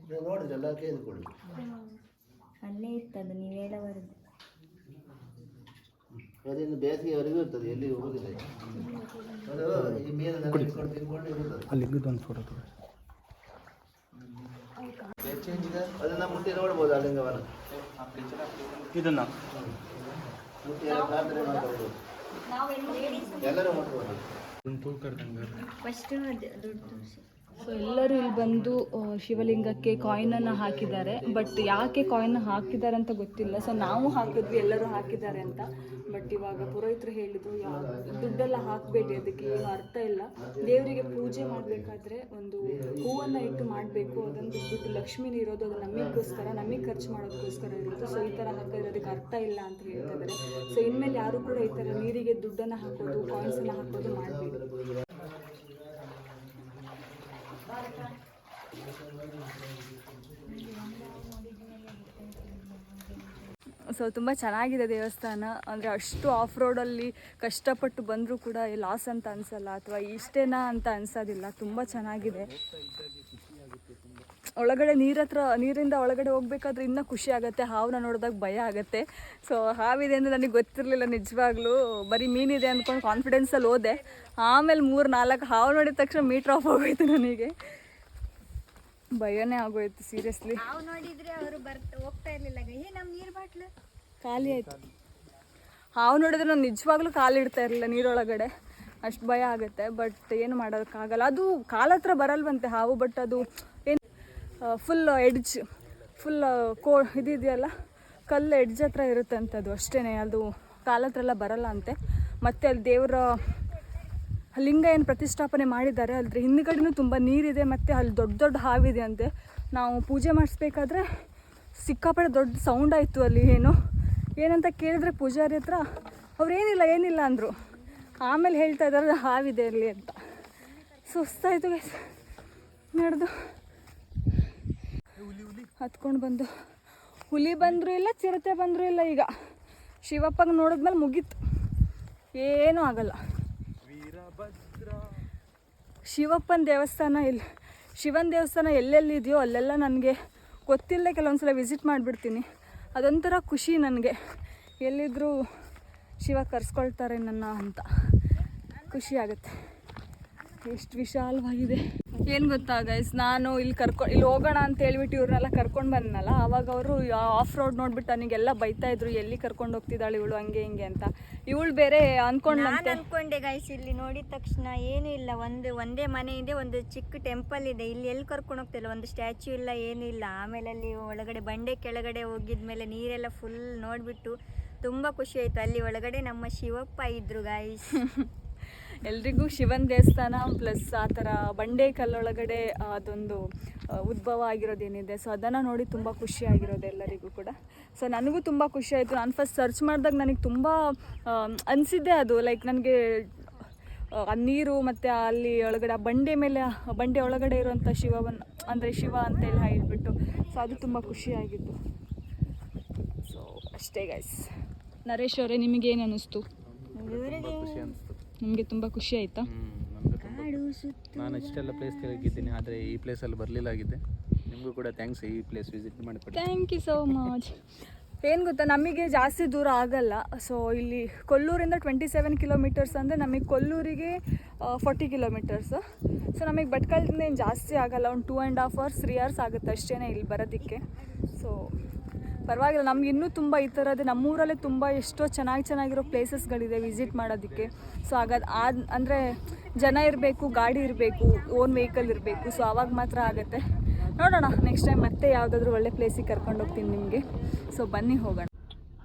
ನೀವು ನೋಡಿದ್ರೆ ಎಲ್ಲ ಕೇಳಿಕೊಳ್ಳಿ ಅಲ್ಲೇ ಇರ್ತದೆ ನೀವು ಹೇಳವರೆಗೂ ಅದಿನ್ನು ಬೇಸಿಗೆವರೆಗೂ ಇರ್ತದೆ ಎಲ್ಲಿ ಹೋಗುದಿಲ್ಲ ಅದು ಈ ಮೀನನ್ನ ಹಿಡ್ಕೊಂಡು ತಿನ್ಕೊಂಡು ಇರುತ್ತದೆ ಅಲ್ಲಿ ಒಂದು ಫೋಟೋ ತಗೊಳ್ಳಿ ಅದನ್ನ ಮುಟ್ಟಿ ನೋಡ್ಬೋದು ಆ ಲಿಂಗವನ್ನು ಇದನ್ನ ಮುಟ್ಟಿ ಎಲ್ಲ ಪ್ರಾರ್ಥನೆ ಮಾಡಬಹುದು ಎಲ್ಲರೂ ಕರ್ದಂಗೆ ಫಸ್ಟ್ ದುಡ್ಡು ಸೊ ಎಲ್ಲರೂ ಇಲ್ಲಿ ಬಂದು ಶಿವಲಿಂಗಕ್ಕೆ ಶಿವಲಿಂಗಕ್ಕೆ ಕಾಯಿನನ್ನು ಹಾಕಿದ್ದಾರೆ. ಬಟ್ ಯಾಕೆ ಕಾಯಿನ್ ಹಾಕಿದ್ದಾರೆ ಅಂತ ಗೊತ್ತಿಲ್ಲ. ಸೊ ನಾವು ಹಾಕಿದ್ವಿ, ಎಲ್ಲರೂ ಹಾಕಿದ್ದಾರೆ ಅಂತ. ಬಟ್ ಇವಾಗ ಪುರೋಹಿತರು ಹೇಳಿದ್ರು ಯಾವ ದುಡ್ಡೆಲ್ಲ ಹಾಕಬೇಡಿ, ಅದಕ್ಕೆ ಏನು ಅರ್ಥ ಇಲ್ಲ. ದೇವರಿಗೆ ಪೂಜೆ ಮಾಡಬೇಕಾದ್ರೆ ಒಂದು ಹೂವನ್ನು ಇಟ್ಟು ಮಾಡಬೇಕು. ಅದೊಂದು ಬಿಟ್ಬಿಟ್ಟು ಲಕ್ಷ್ಮೀನ ಇರೋದು, ಅದು ನಮಗೋಸ್ಕರ ನಮಗೆ ಖರ್ಚು ಮಾಡೋದಕ್ಕೋಸ್ಕರ ಇರುತ್ತೆ. ಸೊ ಈ ಥರ ಹಾಕಿದ್ರೆ ಅದಕ್ಕೆ ಅರ್ಥ ಇಲ್ಲ ಅಂತ ಹೇಳ್ತಾ ಇದ್ದಾರೆ. ಸೊ ಇನ್ಮೇಲೆ ಯಾರು ಕೂಡ ಈ ಥರ ನೀರಿಗೆ ದುಡ್ಡನ್ನು ಹಾಕೋದು ಕಾಯಿನ್ಸನ್ನು ಹಾಕೋದು ಮಾಡಬೇಡಿ. ಸೊ ತುಂಬ ಚೆನ್ನಾಗಿದೆ ದೇವಸ್ಥಾನ. ಅಂದರೆ ಅಷ್ಟು ಆಫ್ ರೋಡಲ್ಲಿ ಕಷ್ಟಪಟ್ಟು ಬಂದರೂ ಕೂಡ ಲಾಸ್ ಅಂತ ಅನಿಸಲ್ಲ, ಅಥವಾ ಇಷ್ಟೇನಾ ಅಂತ ಅನ್ಸೋದಿಲ್ಲ. ತುಂಬ ಚೆನ್ನಾಗಿದೆ. ಒಳಗಡೆ ನೀರ ಹತ್ರ ನೀರಿಂದ ಒಳಗಡೆ ಹೋಗ್ಬೇಕಾದ್ರೆ ಇನ್ನೂ ಖುಷಿ ಆಗುತ್ತೆ ಹಾವನ್ನ ನೋಡಿದಾಗ ಭಯ ಆಗುತ್ತೆ. ಸೊ ಹಾವಿದೆ ಅಂದರೆ ನನಗೆ ಗೊತ್ತಿರಲಿಲ್ಲ ನಿಜವಾಗ್ಲೂ. ಬರೀ ಮೀನಿದೆ ಅಂದ್ಕೊಂಡು ಕಾನ್ಫಿಡೆನ್ಸಲ್ಲಿ ಹೋದೆ. ಆಮೇಲೆ ಮೂರು ನಾಲ್ಕು ಹಾವು ನೋಡಿದ ತಕ್ಷಣ ಮೀಟ್ರ್ ಆಫ್ ಆಗೋಯ್ತು ನನಗೆ. ಭಯನೇ ಆಗೋಯ್ತು ಸೀರಿಯಸ್ಲಿ ಹಾವು ನೋಡಿದ್ರೆ ಅವರು ಬರ್ತಾ ಹೋಗ್ತಾ ಇರ್ಲಿಲ್ಲ. ನೀರ್ ಬಾಟ್ಲು? ಖಾಲಿ ಆಯ್ತು. ಹಾವು ನೋಡಿದ್ರೆ ನಾನು ನಿಜವಾಗ್ಲೂ ಕಾಲಿಡ್ತಾ ಇರಲಿಲ್ಲ ನೀರೊಳಗಡೆ. ಅಷ್ಟು ಭಯ ಆಗುತ್ತೆ ಬಟ್ ಏನು ಮಾಡೋದಕ್ಕಾಗಲ್ಲ. ಅದು ಕಾಲ ಹತ್ರ ಬರಲ್ವಂತೆ ಹಾವು ಬಟ್ ಅದು ಏನು ಫುಲ್ ಎಡ್ಜ್ ಫುಲ್ ಕೋ, ಇದಿದೆಯಲ್ಲ? ಕಲ್ಲು ಎಡ್ಜ್ ಹತ್ರ ಇರುತ್ತೆ ಅಂಥದ್ದು ಅಷ್ಟೇ ಅದು ಕಾಲ ಹತ್ರ ಎಲ್ಲ ಬರಲ್ಲ ಅಂತೆ. ಮತ್ತು ಅಲ್ಲಿ ದೇವರ, ಲಿಂಗ ಏನು ಪ್ರತಿಷ್ಠಾಪನೆ ಮಾಡಿದ್ದಾರೆ ಅಲ್ಲಿ ಹಿಂದ್ಗಡೆನೂ ತುಂಬ ನೀರಿದೆ, ಮತ್ತು ಅಲ್ಲಿ ದೊಡ್ಡ ದೊಡ್ಡ ಹಾವಿದೆ ಅಂತೆ. ನಾವು ಪೂಜೆ ಮಾಡಿಸ್ಬೇಕಾದ್ರೆ ಸಿಕ್ಕಾಪಟ್ಟೆ ದೊಡ್ಡ ಸೌಂಡ್ ಆಯಿತು ಅಲ್ಲಿ ಏನು. ಏನಂತ ಕೇಳಿದ್ರೆ ಪೂಜಾರಿ ಹತ್ರ ಅವ್ರು ಏನಿಲ್ಲ ಏನಿಲ್ಲ ಅಂದರು. ಆಮೇಲೆ ಹೇಳ್ತಾ ಇದ್ದಾರೆ ಹಾವಿದೆ ಅಲ್ಲಿ ಅಂತ. ಸುಸ್ತಾಯಿತು ನಡೆದು. ಹತ್ಕೊಂಡು ಬಂದು. ಹುಲಿ ಬಂದರೂ ಇಲ್ಲ, ಚಿರತೆ ಬಂದರೂ ಇಲ್ಲ ಈಗ. ಶಿವಪ್ಪಗೆ ನೋಡಿದ್ಮೇಲೆ ಮುಗೀತು. ಏನೂ ಆಗಲ್ಲ. ಶಿವಪ್ಪನ ದೇವಸ್ಥಾನ ಇಲ್ಲಿ ಶಿವನ ದೇವಸ್ಥಾನ ಎಲ್ಲೆಲ್ಲಿ ಇದೆಯೋ ಅಲ್ಲೆಲ್ಲ ನನಗೆ ಗೊತ್ತಿಲ್ಲದೆ ಕೆಲವೊಂದು ಸಲ ವಿಸಿಟ್ ಮಾಡಿಬಿಡ್ತೀನಿ. ಅದೊಂಥರ ಖುಷಿ ನನಗೆ. ಎಲ್ಲಿದ್ದರೂ ಶಿವ ಕರ್ಸ್ಕೊಳ್ತಾರೆ ನನ್ನ ಅಂತ. ಖುಷಿ ಆಗುತ್ತೆ. ಎಷ್ಟು ವಿಶಾಲವಾಗಿದೆ. ಏನು ಗೊತ್ತಾ ಗೈಸ್ ನಾನು ಇಲ್ಲಿ ಕರ್ಕೊ ಇಲ್ಲಿ ಹೋಗೋಣ ಅಂತ ಹೇಳ್ಬಿಟ್ಟು ಇವ್ರನ್ನೆಲ್ಲ ಕರ್ಕೊಂಡು ಬಂದನಲ್ಲ ಆವಾಗ ಅವರು ಆಫ್ ರೋಡ್ ನೋಡ್ಬಿಟ್ಟು ನನಗೆಲ್ಲ ಬೈತಾ ಇದ್ರು ಎಲ್ಲಿ ಕರ್ಕೊಂಡು ಹೋಗ್ತಿದ್ದಾಳೆ ಇವಳು ಹಂಗೆ ಹಿಂಗೆ ಅಂತ. ಇವಳು ಬೇರೆ ನಾನು ಅಂದ್ಕೊಂಡೆ ಅನ್ಕೊಂಡೆ ಗೈಸ್ ಇಲ್ಲಿ ನೋಡಿದ ತಕ್ಷಣ ಏನು ಇಲ್ಲ. ಒಂದು ಒಂದೇ ಮನೆ ಇದೆ ಒಂದು ಚಿಕ್ಕ ಟೆಂಪಲ್ ಇದೆ. ಇಲ್ಲಿ ಎಲ್ಲಿ ಕರ್ಕೊಂಡು ಹೋಗ್ತಿಲ್ಲ ಒಂದು ಸ್ಟ್ಯಾಚ್ಯೂ ಇಲ್ಲ ಏನೂ ಇಲ್ಲ. ಆಮೇಲೆ ಅಲ್ಲಿ ಒಳಗಡೆ ಬಂಡೆ ಕೆಳಗಡೆ ಹೋಗಿದ್ಮೇಲೆ ನೀರೆಲ್ಲ ಫುಲ್ ನೋಡಿಬಿಟ್ಟು ತುಂಬ ಖುಷಿ ಆಯಿತು. ಅಲ್ಲಿ ಒಳಗಡೆ ನಮ್ಮ ಶಿವಪ್ಪ ಇದ್ರು ಗಾಯ್ಸ್ ಎಲ್ರಿಗೂ ಶಿವನ್ ದೇವಸ್ಥಾನ ಪ್ಲಸ್ ಆ ಥರ ಬಂಡೆ ಕಲ್ಲೊಳಗಡೆ ಅದೊಂದು ಉದ್ಭವ ಆಗಿರೋದೇನಿದೆ. ಸೊ ಅದನ್ನು ನೋಡಿ ತುಂಬ ಖುಷಿ ಆಗಿರೋದು ಎಲ್ಲರಿಗೂ ಕೂಡ. ಸೊ ನನಗೂ ತುಂಬ ಖುಷಿ ಆಯಿತು. ನಾನು ಫಸ್ಟ್ ಸರ್ಚ್ ಮಾಡಿದಾಗ ನನಗೆ ತುಂಬ ಅನಿಸಿದ್ದೆ ಅದು. ಲೈಕ್ ನನಗೆ ಆ ನೀರು ಮತ್ತು ಅಲ್ಲಿ ಒಳಗಡೆ ಆ ಬಂಡೆ ಮೇಲೆ ಬಂಡೆ ಒಳಗಡೆ ಇರುವಂಥ ಶಿವವನ್ನು ಅಂದರೆ ಶಿವ ಅಂತೆಲ್ಲ ಹೇಳ್ಬಿಟ್ಟು. ಸೊ ಅದು ತುಂಬ ಖುಷಿಯಾಗಿತ್ತು ಸೊ ಅಷ್ಟೇ ಗೈಸ್ ನರೇಶ್ ಅವರೇ ನಿಮಗೇನು ಅನ್ನಿಸ್ತು ಖುಷಿ ಅನಿಸ್ತು? ನಿಮಗೆ ತುಂಬ ಖುಷಿ ಆಯಿತಾ? ನಾನು ಇಷ್ಟೆಲ್ಲ ಪ್ಲೇಸ್ ತಿರುಗಿದ್ದೀನಿ ಆದರೆ ಈ ಪ್ಲೇಸಲ್ಲಿ ಬರಲಿಲ್ಲ ಆಗಿದೆ ನಿಮಗೂ ಕೂಡ ಥ್ಯಾಂಕ್ಸ್ ಈ ಪ್ಲೇಸ್ ವಿಸಿಟ್ ಮಾಡಿಕೊಡಿ. ಥ್ಯಾಂಕ್ ಯು ಸೋ ಮಚ್ ಏನು ಗೊತ್ತಾ ನಮಗೆ ಜಾಸ್ತಿ ದೂರ ಆಗಲ್ಲ. ಸೊ ಇಲ್ಲಿ ಕೊಲ್ಲೂರಿಂದ ಟ್ವೆಂಟಿ ಸೆವೆನ್ ಕಿಲೋಮೀಟರ್ಸ್ ಅಂದರೆ ನಮಗೆ ಕೊಲ್ಲೂರಿಗೆ ಫಾರ್ಟಿ ಕಿಲೋಮೀಟರ್ಸ್ ಸೊ ನಮಗೆ ಭಟ್ಕಳದಿಂದ ಏನು ಜಾಸ್ತಿ ಆಗಲ್ಲ ಒಂದು two and half hours three hours ಆಗುತ್ತೆ ಅಷ್ಟೇ ಇಲ್ಲಿ ಬರೋದಕ್ಕೆ. ಸೊ ಪರವಾಗಿಲ್ಲ ನಮ್ಗೆ ಇನ್ನೂ ತುಂಬ ಈ ಥರದ್ದು ನಮ್ಮೂರಲ್ಲೇ ತುಂಬ ಎಷ್ಟೋ ಚೆನ್ನಾಗಿ ಚೆನ್ನಾಗಿರೋ ಪ್ಲೇಸಸ್ಗಳಿದೆ ವಿಸಿಟ್ ಮಾಡೋದಕ್ಕೆ. ಸೊ ಹಾಗಾದ ಆದ ಅಂದರೆ ಜನ ಇರಬೇಕು ಗಾಡಿ ಇರಬೇಕು ಓನ್ ವೆಹಿಕಲ್ ಇರಬೇಕು ಸೊ ಆವಾಗ ಮಾತ್ರ ಆಗುತ್ತೆ. ನೋಡೋಣ ನೆಕ್ಸ್ಟ್ ಟೈಮ್ ಮತ್ತೆ ಯಾವುದಾದ್ರು ಒಳ್ಳೆ ಪ್ಲೇಸಿಗೆ ಕರ್ಕೊಂಡು ಹೋಗ್ತೀನಿ ನಿಮಗೆ. ಸೊ ಬನ್ನಿ ಹೋಗೋಣ.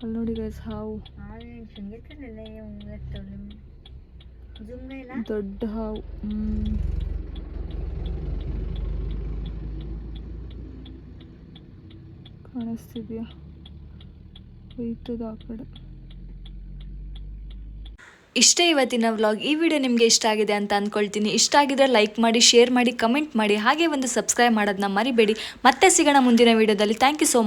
ಅಲ್ಲಿ ನೋಡಿ ಗೈಸ್ ಹಾವು. ದೊಡ್ಡ ಹಾವು. ಹ್ಮ್. ಕಾಣಿಸ್ತಿದ್ಯಾ ಹೋಯ್ತದ ಆ ಕಡೆ. ಇಷ್ಟೇ ಇವತ್ತಿನ ವ್ಲಾಗ್. ಈ ವಿಡಿಯೋ ನಿಮಗೆ ಇಷ್ಟ ಆಗಿದೆ ಅಂತ ಅಂದ್ಕೊಳ್ತೀನಿ ಇಷ್ಟ ಆಗಿದ್ರೆ ಲೈಕ್ ಮಾಡಿ, ಶೇರ್ ಮಾಡಿ, ಕಮೆಂಟ್ ಮಾಡಿ. ಹಾಗೆ ಒಂದು ಸಬ್ಸ್ಕ್ರೈಬ್ ಮಾಡೋದನ್ನ ಮರಿಬೇಡಿ. ಮತ್ತೆ ಸಿಗೋಣ ಮುಂದಿನ ವಿಡಿಯೋದಲ್ಲಿ. Thank you so much